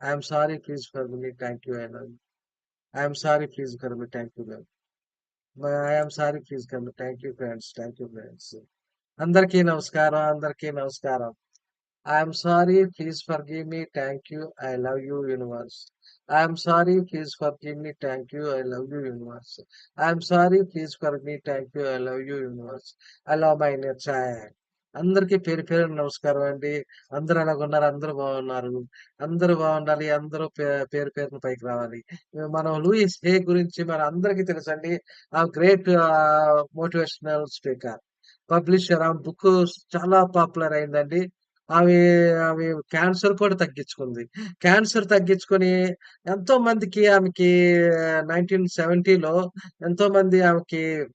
I'm sorry please forgive me thank you I love I'm sorry please forgive me thank you I'm sorry please forgive me thank you friends thank you friends అందరికీ నమస్కారం అందరికీ నమస్కారం I'm sorry please forgive me thank you I love you universe I'm sorry please forgive me thank you I love you universe I'm sorry please forgive me thank you I love you universe I love my nature అందరికీ పేరు పేరు నమస్కారం అండి. అందరూ ఎలాగున్నారు అందరూ బాగున్నారు. అందరూ బాగుండాలి అందరూ పే- పేరు పేరును పైకి రావాలి. మనం లూయిస్ హే గురించి మన అందరికీ తెలుసండి. ఆ గ్రేట్ మోటివేషనల్ స్పీకర్ పబ్లిషర్ ఆ బుక్ చాలా పాపులర్ అయిందండి. ఆమె ఆమె క్యాన్సర్ కూడా తగ్గించుకుంది. క్యాన్సర్ తగ్గించుకొని ఎంతో మందికి ఆమెకి నైన్టీన్ సెవెంటీలో ఎంతో మంది ఆమెకి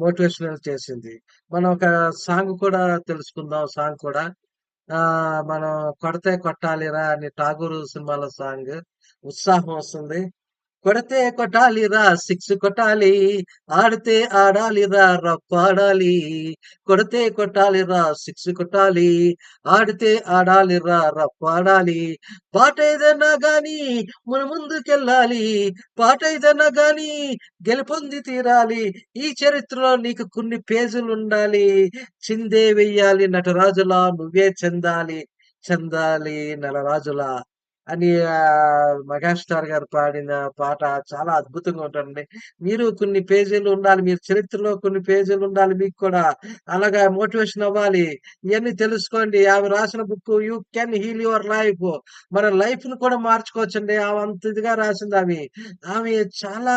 మోటివేషనల్ చేసింది. మనం ఒక సాంగ్ కూడా తెలుసుకుందాం సాంగ్ కూడా. ఆ మనం కొడితే కొట్టాలిరా అని ఠాగూర్ సినిమాలో సాంగ్ ఉత్సాహం వస్తుంది. కొడితే కొట్టాలిరా సిక్స్ కొట్టాలి. ఆడితే ఆడాలిరా రఫ్ ఆడాలి. కొడితే కొట్టాలిరా సిక్స్ కొట్టాలి. ఆడితే ఆడాలిరా రప్పాడాలి పాట ఏదైనా గాని మన ముందుకెళ్ళాలి. పాట ఏదైనా గాని గెలుపొంది తీరాలి. ఈ చరిత్రలో నీకు కొన్ని పేజీలు ఉండాలి చిందే వెయ్యాలి నటరాజులా నువ్వే చెందాలి. చెందాలి నలరాజులా అని మెగాస్టార్ గారు పాడిన పాట చాలా అద్భుతంగా ఉంటుందండి. మీరు కొన్ని పేజీలు ఉండాలి మీరు చరిత్రలో కొన్ని పేజీలు ఉండాలి మీకు కూడా. అలాగా మోటివేషన్ అవ్వాలి. ఇవన్నీ తెలుసుకోండి. ఆమె రాసిన book you can heal your life. మన లైఫ్ను కూడా మార్చుకోవచ్చండి. ఆమె అంత ఇదిగా రాసింది ఆమె. ఆమె చాలా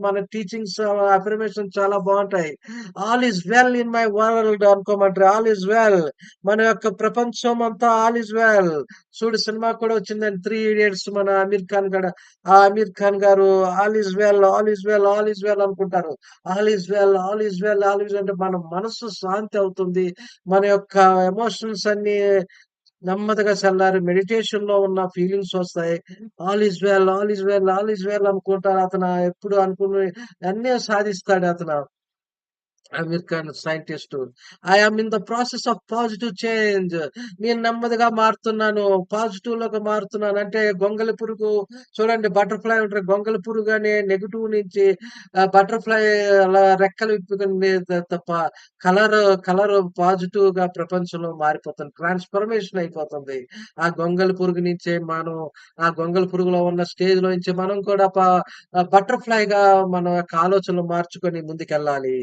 మన టీచింగ్స్ అఫర్మేషన్ చాలా బాగుంటాయి. All is well in my world అనుకోమంటారు. All is well మన యొక్క ప్రపంచం అంతా ఆల్ ఈస్ వెల్ చూడు సినిమా కూడా వచ్చిందండి. త్రీ ఇడియట్స్ మన అమీర్ ఖాన్ కూడా. ఆ అమీర్ ఖాన్ గారు all is well all is well all is well అనుకుంటారు. All is well all is well all is అంటే మన మనసు శాంతి అవుతుంది. మన యొక్క ఎమోషన్స్ అన్ని నెమ్మదిగా చల్లారి మెడిటేషన్లో ఉన్న ఫీలింగ్స్ వస్తాయి. All is well all is well all is well అనుకుంటారు అతను. ఎప్పుడు అనుకుని అన్నీ సాధిస్తాడు అతను. Aamir Khan scientist I'm in the process of positive change నేను నెమ్మదిగా మారుతున్నాను. పాజిటివ్లోకి మారుతున్నాను. అంటే గొంగలి పురుగు చూడండి బటర్ఫ్లై ఉంటారు గొంగలి పురుగు అనే నెగిటివ్ నుంచి బటర్ఫ్లై అలా రెక్కలు విప్పుకుని తప్ప కలర్ కలర్ పాజిటివ్గా ప్రపంచంలో మారిపోతుంది. ట్రాన్స్ఫర్మేషన్ అయిపోతుంది. ఆ గొంగలి పురుగు నుంచే మనం ఆ గొంగలి పురుగులో ఉన్న స్టేజ్లో నుంచి మనం కూడా బటర్ఫ్లై గా మన యొక్క ఆలోచనలు మార్చుకొని ముందుకెళ్ళాలి.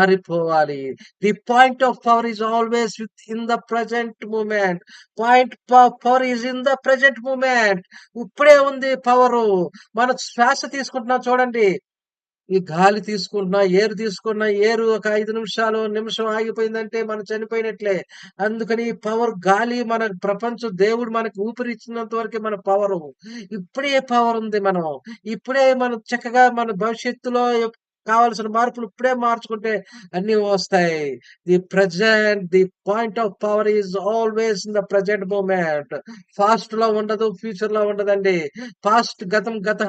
మారిపోవాలి. The point of power is always within the present moment point power is in the present moment ఇప్పుడే ఉంది పవర్ మనం శ్వాస తీసుకుంటున్నాం చూడండి. ఈ గాలి తీసుకుంటున్నా ఏరు తీసుకున్నా ఏరు ఒక ఐదు నిమిషాలు నిమిషం ఆగిపోయిందంటే మనం చనిపోయినట్లే. అందుకని పవర్ గాలి మన ప్రపంచం దేవుడు మనకి ఊపిరి ఇచ్చినంత వరకే మన పవర్ ఇప్పుడే పవర్ ఉంది మనం. ఇప్పుడే మనం చక్కగా మన భవిష్యత్తులో కావాల్సిన మార్పులు ఇప్పుడే మార్చుకుంటే అన్ని వస్తాయి. The present the point of power is always in the present moment ఫాస్ట్లో ఉండదు ఫ్యూచర్లో ఉండదండి. ఫాస్ట్ గతం గత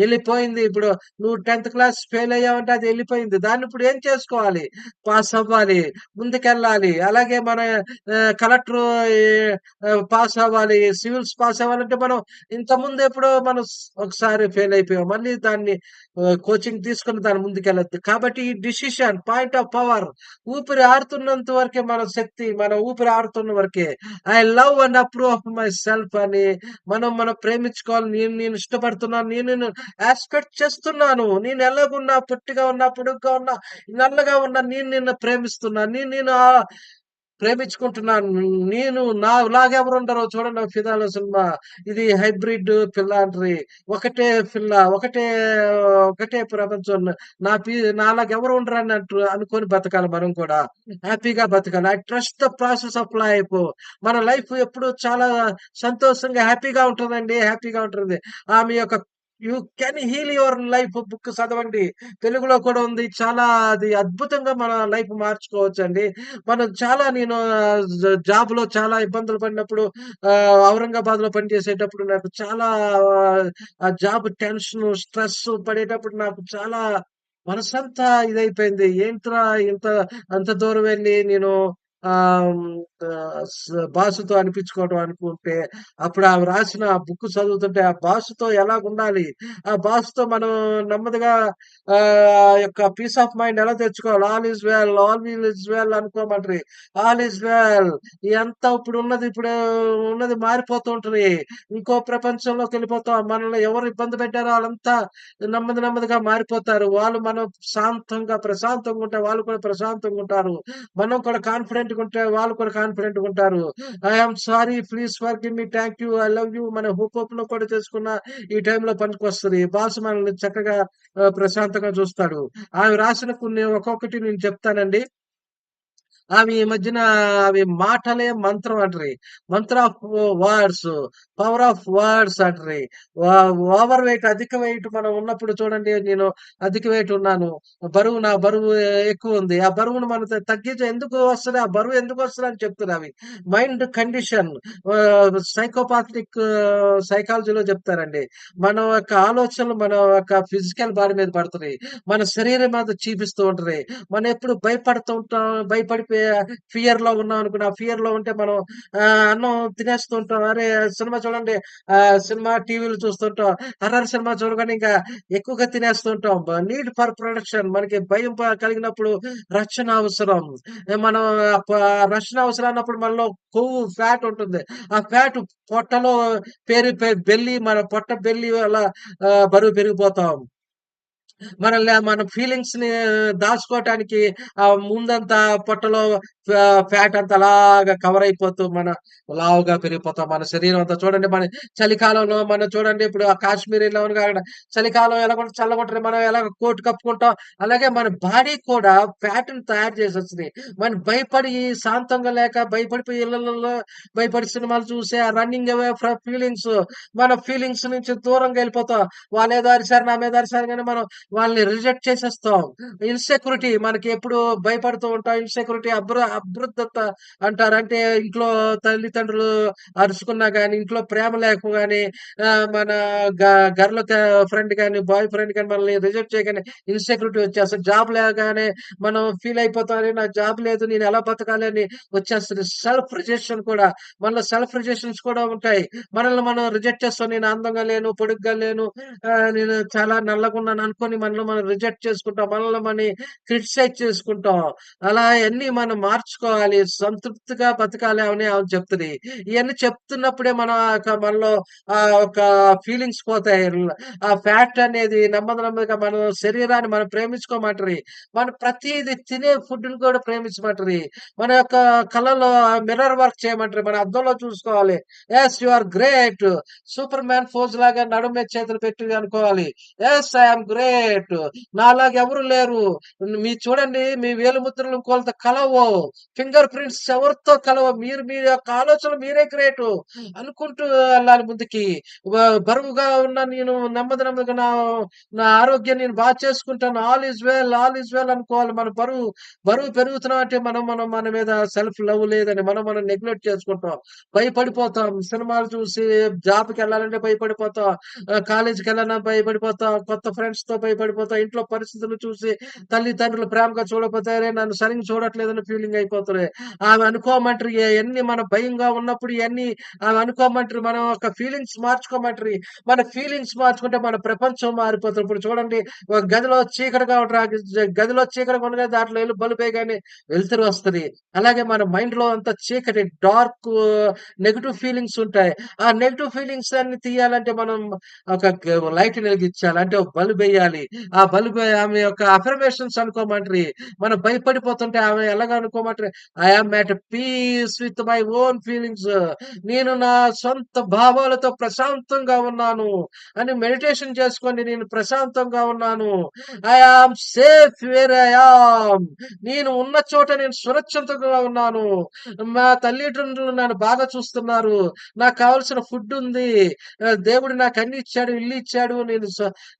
వెళ్ళిపోయింది. ఇప్పుడు నువ్వు టెన్త్ క్లాస్ ఫెయిల్ అయ్యావంటే అది వెళ్ళిపోయింది. దాన్ని ఇప్పుడు ఏం చేసుకోవాలి? పాస్ అవ్వాలి. ముందుకెళ్ళాలి. అలాగే మన కలెక్టర్ పాస్ అవ్వాలి. సివిల్స్ పాస్ అవ్వాలంటే మనం ఇంత ముందు ఎప్పుడో మనం ఒకసారి ఫెయిల్ అయిపోయాం. మళ్ళీ దాన్ని కోచింగ్ తీసుకుని దాని ముందుకెళ్ళద్దు. కాబట్టి ఈ డిసిషన్ పాయింట్ ఆఫ్ పవర్ ఊపిరి ఆడుతున్నంత వరకే మన శక్తి మన ఊపిరి ఆడుతున్న వరకే I love and approve of myself అని మనం మనం ప్రేమించుకోవాలి. నేను నేను ఇష్టపడుతున్నాను. నేను నేను చేస్తున్నాను. నేను ఎలాగున్నా పొట్టిగా ఉన్నా పొడుగ్గా ఉన్నా నల్లగా ఉన్నా నేను నిన్ను ప్రేమిస్తున్నా. నేను నేను ప్రేమించుకుంటున్నాను. నేను నా లాగెవరు ఉండరో చూడండి ఫిదాలో సినిమా. ఇది హైబ్రిడ్ పిల్ల ఒకటే పిల్ల ఒకటే ఒకటే ప్రపంచం. నా పి నాలాగెవరు ఉండరు అని అంటూ అనుకొని బతకాలి మనం కూడా. హ్యాపీగా బతకాలి. I trust the process of life. మన లైఫ్ ఎప్పుడు చాలా సంతోషంగా హ్యాపీగా ఉంటుందండి. హ్యాపీగా ఉంటుంది ఆమె యొక్క you can heal your life book చదవండి. తెలుగులో కూడా ఉంది. చాలా అది అద్భుతంగా మన లైఫ్ మార్చుకోవచ్చు అండి మనం చాలా నేను జాబ్లో చాలా ఇబ్బందులు పడినప్పుడు ఔరంగాబాద్లో పనిచేసేటప్పుడు నాకు చాలా ఆ జాబ్ టెన్షన్ స్ట్రెస్ పడేటప్పుడు నాకు చాలా మనసంతా ఇదైపోయింది. ఏంట్రా ఇంత అంత దూరం వెళ్ళి నేను ఆ భాషతో అనిపించుకోవడం అనుకుంటే, అప్పుడు ఆమె రాసిన ఆ బుక్ చదువుతుంటే, ఆ భాషతో ఎలా ఉండాలి ఆ భాషతో మనం నెమ్మదిగా ఆ యొక్క పీస్ ఆఫ్ మైండ్ ఎలా తెచ్చుకోవాలి? All is well, all is well అనుకోమంటారు all is well ఎంత ఇప్పుడున్నది ఇప్పుడు ఉన్నది మారిపోతూ ఇంకో ఇంకో ప్రపంచంలోకెళ్ళిపోతాం. మనల్ని ఎవరు ఇబ్బంది పెట్టారో వాళ్ళంతా నెమ్మది నెమ్మదిగా మారిపోతారు. వాళ్ళు మనం శాంతంగా, ప్రశాంతంగా ఉంటే వాళ్ళు కూడా ప్రశాంతంగా ఉంటారు. మనం కూడా కాన్ఫిడెంట్‌గా ఉంటే వాళ్ళు కూడా కాన్ఫిడెంట్ ఉంటారు. I'm sorry, please forgive me, thank you, I love you మన హుక్ కూడా చేసుకున్న ఈ టైంలో పనికొస్తది. బాస్ మనల్ని చక్కగా ప్రశాంతంగా చూస్తాడు. ఆమె రాసిన కొన్ని ఒక్కొక్కటి నేను చెప్తానండి. ఆమె ఈ మధ్యన అవి మాటలే మంత్రం అంటారు mantra of words, power of words అంటరి. Over wait అధిక వెయిట్ మనం ఉన్నప్పుడు చూడండి నేను అధిక వెయిట్ ఉన్నాను. బరువు నా బరువు ఎక్కువ ఉంది ఆ బరువును మనం త ఎందుకు వస్తుంది ఆ బరువు ఎందుకు వస్తదని చెప్తున్నవి. మైండ్ కండిషన్ సైకోపాథిక్ సైకాలజీలో చెప్తారండి. మన యొక్క ఆలోచనలు మన యొక్క ఫిజికల్ బాడీ మీద పడుతున్నాయి మన శరీరం మీద చూపిస్తూ ఉంటది. మనం ఎప్పుడు భయపడుతూ ఉంటాం. భయపడిపోయి ఫియర్‌లో ఉన్నాం అనుకున్న ఫియర్లో ఉంటే మనం అన్నం తినేస్తూ ఉంటాం. అరే! సినిమా చూడండి ఆహ్, సినిమా టీవీలు చూస్తుంటాం. హర్రర్ సినిమా చూడగానే ఇంకా ఎక్కువగా తినేస్తుంటాం నీడ్ ఫర్ ప్రొడక్షన్ మనకి భయం కలిగినప్పుడు రక్షణ అవసరం. మనం రక్షణ అవసరం అన్నప్పుడు మనలో కొవ్వు ఫ్యాట్ ఉంటుంది. ఆ ఫ్యాట్ పొట్టలో పేరు బెల్లి మన పొట్ట బెల్లి వల్ల బరువు పెరిగిపోతాం. మనల్ని మన ఫీలింగ్స్ని దాచుకోవటానికి ముందంతా పొట్టలో ఫ్యాట్ అంతా అలాగా కవర్ అయిపోతూ మన లావుగా పెరిగిపోతాం. మన శరీరం అంతా చూడండి మన చలికాలంలో మనం చూడండి ఇప్పుడు కాశ్మీరీలో అక్కడ చలికాలం ఎలాగుంటది చల్లగుంటది. మనం ఎలా కోట్ కప్పుకుంటాం. అలాగే మన బాడీ కూడా ఫ్యాట్‌ని తయారు చేసేస్తది. మనం భయపడి శాంతంగా లేక భయపడిపోయి ఇళ్ళలో భయపడి సినిమాలు చూసే రన్నింగ్ అవే ఫ్రమ్ ఫీలింగ్స్ మన ఫీలింగ్స్ నుంచి దూరంగా వెళ్ళిపోతాం. వాళ్ళేదో అరిసారు, నా మీద అరిసారు కానీ మనం వాళ్ళని రిజెక్ట్ చేసేస్తాం. ఇన్‌సెక్యూరిటీ మనకి ఎప్పుడు భయపడుతూ ఉంటాం. ఇన్‌సెక్యూరిటీ అభ్ర అభృద్దత అంటారు. అంటే ఇంట్లో తల్లిదండ్రులు అరుచుకున్నా కానీ ఇంట్లో ప్రేమ లేక గాని, మన గ గర్ల్ ఫ్రెండ్ కానీ బాయ్ ఫ్రెండ్ కానీ మనల్ని రిజెక్ట్ చేయగానే ఇన్‌సెక్యూరిటీ వచ్చేస్తుంది జాబ్ లేగానే మనం ఫీల్ అయిపోతాం. నా జాబ్ లేదు. నేను ఎలా బతకాలి అని వచ్చేస్తది. సెల్ఫ్ రిజెక్షన్ కూడా మనలో సెల్ఫ్ రిజెక్షన్స్ కూడా ఉంటాయి. మనల్ని మనం రిజెక్ట్ చేస్తాం. నేను అందంగా లేను, పొడుగ్గా లేను, నేను చాలా నల్లగున్నాను అనుకోని మనలో మనం రిజెక్ట్ చేసుకుంటాం. మనల్ని మనం క్రిటిసైజ్ చేసుకుంటాం. అలా అయన్నీ మనం మార్చుకోవాలి. సంతృప్తిగా బతకాలి అని ఆమె చెప్తుంది ఇవన్నీ చెప్తున్నప్పుడే మన మనలో ఆ ఒక ఫీలింగ్స్ పోతాయి. ఆ ఫ్యాట్ అనేది నెమ్మది నెమ్మదిగా మన శరీరాన్ని మనం ప్రేమించుకోమంటారు మనం ప్రతిది తినే ఫుడ్‌ని కూడా ప్రేమించమంటారు మన యొక్క కళలో మిర్రర్ వర్క్ చేయమంటారు మన అద్దంలో చూసుకోవాలి. Yes you are great. Superman pose లాగా నడుము చేతులు పెట్టి అనుకోవాలి. Yes I'm great great. నాలాగా ఎవరు లేరు. మీరు చూడండి మీ వేలుముద్రలు ముద్రలు ఇంకోళ్ళతో ఫింగర్ ప్రింట్స్ ఎవరితో కలవ మీరు మీ యొక్క ఆలోచనలు మీరే గ్రేటు అనుకుంటూ వెళ్ళాలి ముందుకి. బరువుగా ఉన్న నేను నెమ్మది నెమ్మదిగా నా నా ఆరోగ్యం నేను బాగా చేసుకుంటాను. All is well, all is well అనుకోవాలి. మన బరువు బరువు పెరుగుతున్నట్టే అంటే మనం మనం మన మీద సెల్ఫ్ లవ్ లేదని మనం మనం నెగ్లెక్ట్ చేసుకుంటాం. భయపడిపోతాం. సినిమాలు చూసి జాబ్‌కెళ్ళాలంటే భయపడిపోతాం. కాలేజీకి కాలేజ్‌కెళ్ళాలన్నా భయపడిపోతాం. కొత్త ఫ్రెండ్స్‌తో భయపడిపోతాం. ఇంట్లో పరిస్థితులు చూసి తల్లిదండ్రులు ప్రేమగా చూడపోతారే నన్ను సరిగ్గా చూడట్లేదని ఫీలింగ్ అయిపోతది. ఆమె అనుకోమంటారు ఎన్ని మన భయంగా ఉన్నప్పుడు ఇవన్నీ ఆమె అనుకోమంటారు మనం ఒక ఫీలింగ్స్ మార్చుకోమంటారు మన ఫీలింగ్స్ మార్చుకుంటే మన ప్రపంచం మారిపోతుంది ఇప్పుడు చూడండి ఒక గదిలో చీకటిగా ఉంటారు గదిలో చీకటిగా ఉండగా దాంట్లో వెళ్ళి బల్బే కానీ వెళ్తురు వస్తది. అలాగే మన మైండ్లో అంత చీకటి డార్క్ నెగిటివ్ ఫీలింగ్స్ ఉంటాయి. ఆ నెగిటివ్ ఫీలింగ్స్ అన్ని తీయాలంటే మనం ఒక లైట్ లైట్‌ని వెలిగించాలి. అంటే ఒక ఆ బల్బ్ ఆమె యొక్క అఫర్మేషన్స్ అనుకోమంటారు మనం భయపడిపోతుంటే ఆమె ఎలాగ అనుకోమంటారు I am at peace with my own feelings. నేను నా సొంత భావాలతో ప్రశాంతంగా ఉన్నాను అని మెడిటేషన్ చేసుకోండి. నేను ప్రశాంతంగా ఉన్నాను. I am safe where I am నేను ఉన్న చోట నేను సురక్షితంగా ఉన్నాను. మా తల్లిదండ్రులు నన్ను బాగా చూస్తున్నారు. నాకు కావాల్సిన ఫుడ్ ఉంది. దేవుడు నాకు అన్ని ఇచ్చాడు. ఇల్లు ఇచ్చాడు. నేను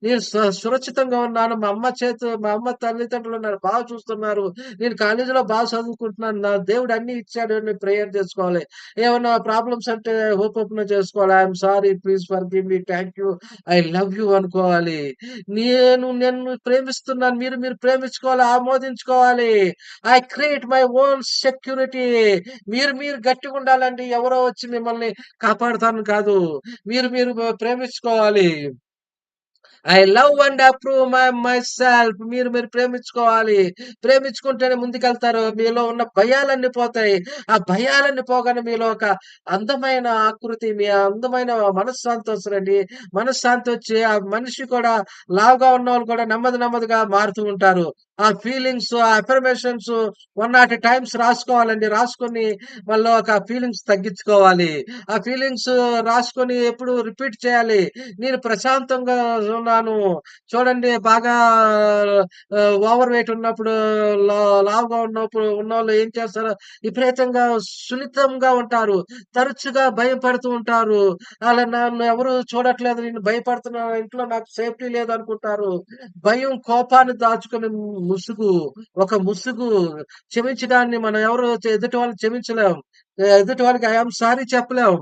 నేను సురక్షిత సురక్షితంగా ఉన్నాను. మా అమ్మ చేతు మా అమ్మ తల్లిదండ్రులు నన్ను బాగా చూస్తున్నారు. నేను కాలేజీలో బాగా చదువుకుంటున్నాను. నా దేవుడు అన్ని ఇచ్చాడు నేను ప్రేయర్ చేసుకోవాలి. ఏమన్నా ప్రాబ్లమ్స్ అంటే హోప్ ఓపెన్ చేసుకోవాలి. I'm sorry please forgive me. Thank you. I love you అనుకోవాలి. నేను నిన్ను ప్రేమిస్తున్నాను. మీరు మీరు ప్రేమించుకోవాలి. ఆమోదించుకోవాలి. I create my own security. మీరు మీరు గట్టిగా ఉండాలండి ఎవరో వచ్చి మిమ్మల్ని కాపాడుతాను కాదు. మీరు మీరు ప్రేమించుకోవాలి. I love and approve my myself మీరు మీరు ప్రేమించుకోవాలి. ప్రేమించుకుంటేనే ముందుకెళ్తారు. మీలో ఉన్న భయాలన్నీ పోతాయి. ఆ భయాలన్నీ పోగానే మీలో ఒక అందమైన ఆకృతి, మీ అందమైన మనశ్శాంతి వస్తుందండి మనశ్శాంతి వచ్చి ఆ మనిషి కూడా లావుగా ఉన్న వాళ్ళు కూడా నెమ్మది నెమ్మదిగా మారుతూ ఉంటారు. ఆ ఫీలింగ్స్, ఆ అఫర్మేషన్స్ 100 టైమ్స్ రాసుకోవాలండి. రాసుకొని మళ్ళీ ఒక ఫీలింగ్స్ తగ్గించుకోవాలి. ఆ ఫీలింగ్స్ రాసుకొని ఎప్పుడు రిపీట్ చేయాలి. నేను ప్రశాంతంగా ఉన్నాను. చూడండి బాగా ఓవర్ వెయిట్ ఉన్నప్పుడు లా లావుగా ఉన్నప్పుడు ఉన్నోళ్ళు ఏం చేస్తారు? విపరీతంగా సున్నితంగా ఉంటారు. తరచుగా భయపడుతూ ఉంటారు. అలా నన్ను ఎవరు చూడట్లేదు. నేను భయపడుతున్నాను. ఇంట్లో నాకు సేఫ్టీ లేదనుకుంటారు. భయం కోపాన్ని దాచుకొని ముసుగు. ఒక ముసుగు. క్షమించడాన్ని మనం ఎవరు ఎదుటి వాళ్ళు క్షమించలేం. ఎదుటి వాళ్ళకి ఐఎమ్ సారీ చెప్పలేం.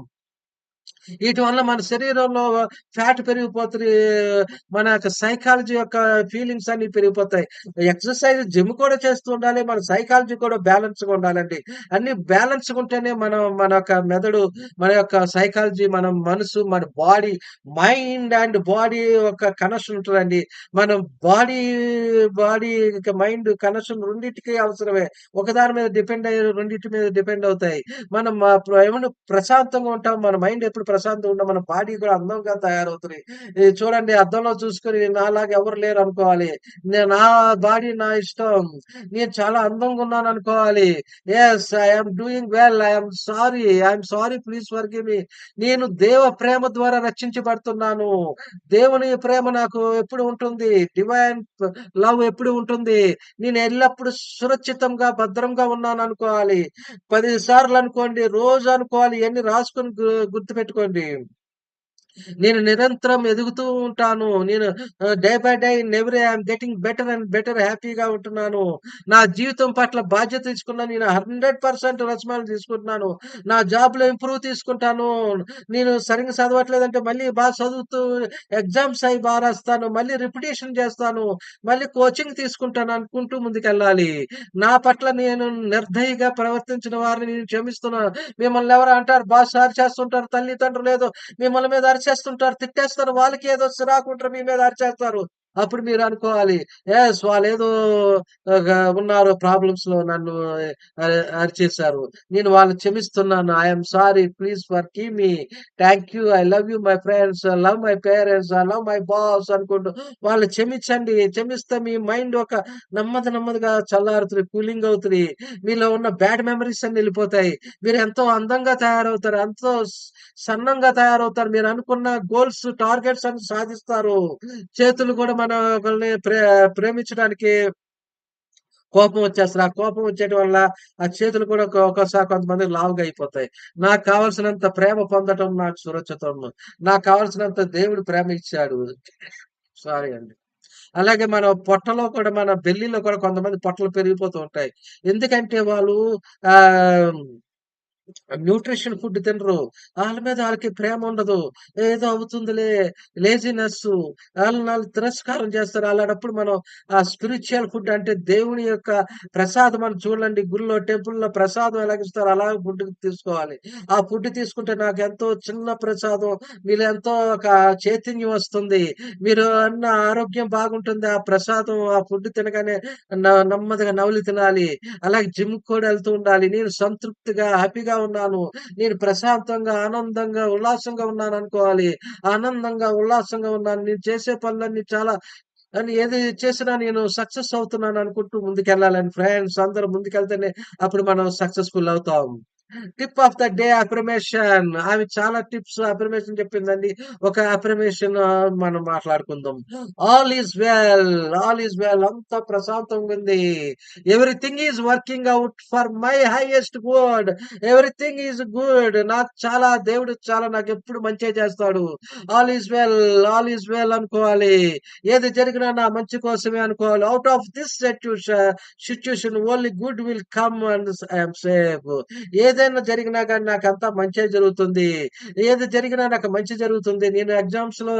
వీటి వల్ల మన శరీరంలో ఫ్యాట్ పెరిగిపోతుంది మన యొక్క సైకాలజీ యొక్క ఫీలింగ్స్ అన్ని పెరిగిపోతాయి. ఎక్సర్‌సైజ్ జిమ్ కూడా చేస్తూ ఉండాలి. మన సైకాలజీ కూడా బ్యాలెన్స్‌గా ఉండాలండి. అన్ని బ్యాలెన్స్‌గా ఉంటేనే మనం మన యొక్క మెదడు, మన యొక్క సైకాలజీ, మన మనసు, మన బాడీ, మైండ్ అండ్ బాడీ ఒక కనెక్షన్ ఉంటుందండి మనం బాడీ, బాడీ మైండ్ కనెక్షన్ రెండింటికి అవసరమే. ఒకదాని మీద డిపెండ్ అయ్యే రెండింటి మీద డిపెండ్ అవుతాయి. మనం ఏమన్నా ప్రశాంతంగా ఉంటాం. మన మైండ్ ఎప్పుడు ప్రశాంతంగా ఉన్న మన బాడీ కూడా అందంగా తయారవుతున్నాయి చూడండి అర్థంలో చూసుకొని నాలాగా ఎవరు లేరు అనుకోవాలి. నా బాడీ నా ఇష్టం. నేను చాలా అందంగా ఉన్నాను అనుకోవాలి. Yes I doing well. I'm sorry. I'm sorry please forgive me. నేను దేవ ప్రేమ ద్వారా రక్షించబడుతున్నాను. దేవుని ప్రేమ నాకు ఎప్పుడు ఉంటుంది. డివైన్ లవ్ ఎప్పుడు ఉంటుంది. నేను ఎల్లప్పుడూ సురక్షితంగా, భద్రంగా ఉన్నాను అనుకోవాలి. పది సార్లు అనుకోండి. రోజు అనుకోవాలి. ఇవన్నీ రాసుకొని గు קודם. నేను నిరంతరం ఎదుగుతూ ఉంటాను. నేను day by day in every I'm getting better and better హ్యాపీగా ఉంటున్నాను. నా జీవితం పట్ల బాధ్యత తీసుకున్నాను. నేను 100% రెస్పాన్స్ తీసుకుంటున్నాను. నా జాబ్‌లో ఇంప్రూవ్ తీసుకుంటాను. నేను సరిగ్గా చదవట్లేదంటే మళ్ళీ బాగా చదువుతూ ఎగ్జామ్స్ అయి బాగా రాస్తాను. మళ్ళీ రిపిటేషన్ చేస్తాను. మళ్ళీ కోచింగ్ తీసుకుంటాను అనుకుంటూ ముందుకెళ్ళాలి. నా పట్ల నేను నిర్దయిగా ప్రవర్తించిన వారిని నేను క్షమిస్తున్నాను. మిమ్మల్ని ఎవరు అంటారు బాగా సార్ చేస్తుంటారు తల్లిదండ్రులు లేదు మిమ్మల్ని మీద అరిచేస్తుంటారు. తిట్టేస్తారు. వాళ్ళకి ఏదో చిరాకు ఉంటారు మీ మీద అరిచేస్తారు. అప్పుడు మీరు అనుకోవాలి. యెస్ వాళ్ళు ఏదో ఉన్నారు ప్రాబ్లమ్స్‌లో నన్ను అరిచేశారు నేను వాళ్ళు క్షమిస్తున్నాను. I'm sorry please forgive me. Thank you. I love you my friends. I love my parents. I love my boss అనుకుంటూ వాళ్ళు క్షమించండి. క్షమిస్తే మీ మైండ్ ఒక నెమ్మది నెమ్మదిగా చల్లారుతుంది కూలింగ్ అవుతుంది మీలో ఉన్న బ్యాడ్ మెమరీస్ అన్ని వెళ్ళిపోతాయి మీరు ఎంతో అందంగా తయారవుతారు. ఎంతో సన్నంగా తయారవుతారు. మీరు అనుకున్న గోల్స్, టార్గెట్స్ అన్ని సాధిస్తారు. చేతులు కూడా మన ప్రే ప్రేమించడానికి కోపం వచ్చేస్తారు ఆ కోపం వచ్చేటి వల్ల ఆ చేతులు కూడా ఒ ఒక్కోసారి లావుగా అయిపోతాయి. నాకు కావలసినంత ప్రేమ పొందటం నాకు సురక్షితం. నాకు కావలసినంత దేవుడు ప్రేమ ఇచ్చాడు. సారీ అండి. అలాగే మన పొట్టలో కూడా మన బెల్లిలో కూడా కొంతమంది పొట్టలు పెరిగిపోతూ ఉంటాయి. ఎందుకంటే వాళ్ళు ఆ న్యూట్రిషన్ ఫుడ్ తినరు. వాళ్ళ మీద వాళ్ళకి ప్రేమ ఉండదు. ఏదో అవుతుందిలే లేజినెస్ వాళ్ళని వాళ్ళు తిరస్కారం చేస్తారు. అలాంటప్పుడు మనం ఆ స్పిరిచువల్ ఫుడ్ అంటే దేవుని యొక్క ప్రసాదం అని చూడండి గుళ్ళో టెంపుల్‌లో ప్రసాదం ఎలాగిస్తారో అలాగే ఫుడ్ తీసుకోవాలి. ఆ ఫుడ్ తీసుకుంటే నాకు ఎంతో చిన్న ప్రసాదం. మీరు ఎంతో ఒక చైతన్యం వస్తుంది. మీరు అన్న ఆరోగ్యం బాగుంటుంది. ఆ ప్రసాదం, ఆ ఫుడ్ తినగానే న నెమ్మదిగా నవ్వులు తినాలి. అలాగే జిమ్ కూడా వెళ్తూ ఉండాలి. నేను సంతృప్తిగా, హ్యాపీగా ఉన్నాను. నేను ప్రశాంతంగా, ఆనందంగా, ఉల్లాసంగా ఉన్నాను అనుకోవాలి ఆనందంగా, ఉల్లాసంగా ఉన్నాను. నేను చేసే పనులన్నీ చాలా అని ఏది చేసినా నేను సక్సెస్ అవుతున్నాను అనుకుంటూ ముందుకెళ్ళాలని ఫ్రెండ్స్. అందరూ ముందుకెళ్తేనే అప్పుడు మనం సక్సెస్‌ఫుల్ అవుతాం. Tip of the day affirmation ఆమె చాలా టిప్స్ అఫర్మేషన్ చెప్పిందండి. ఒక అఫర్మేషన్ మనం మాట్లాడుకుందాం. All is well all is well అంత ప్రశాంతంగా ఉంది. Everything is working out for my highest good everything is good నాకు చాలా దేవుడు చాలా నాకు ఎప్పుడు మంచి చేస్తాడు. All is well all is well అనుకోవాలి. ఏది జరిగినా నా మంచి కోసమే అనుకోవాలి. Out of this situation only good will come and I'm safe ఏదైనా జరిగినా కానీ నాకు అంతా మంచి జరుగుతుంది. ఏది జరిగినా నాకు మంచి జరుగుతుంది. నేను ఎగ్జామ్స్లో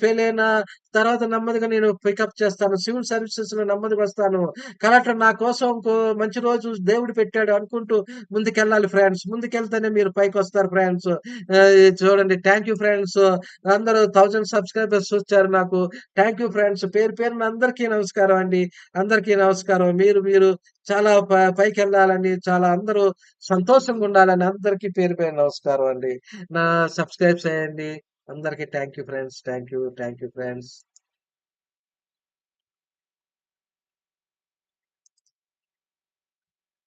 ఫెయిల్ అయినా తర్వాత నెమ్మదిగా నేను పికప్ చేస్తాను. సివిల్ సర్వీసెస్లో నెమ్మదిగా వస్తాను. కలెక్టర్ నా కోసం మంచి రోజు దేవుడు పెట్టాడు అనుకుంటూ ముందుకెళ్ళాలి ఫ్రెండ్స్ ముందుకెళ్తేనే మీరు పైకి వస్తారు ఫ్రెండ్స్ చూడండి. థ్యాంక్ యూ ఫ్రెండ్స్ అందరూ థౌజండ్ సబ్స్క్రైబర్స్ వచ్చారు నాకు. థ్యాంక్ యూ ఫ్రెండ్స్ పేరు పేరున అందరికీ నమస్కారం అండి. అందరికీ నమస్కారం. మీరు మీరు చాలా పైకి వెళ్ళాలని చాలా అందరూ సంతోషంగా ఉండాలని అందరికీ పేరు పేరు నమస్కారం అండి. నా సబ్స్క్రైబ్ చేయండి అందరికీ thank you friends thank you thank you friends.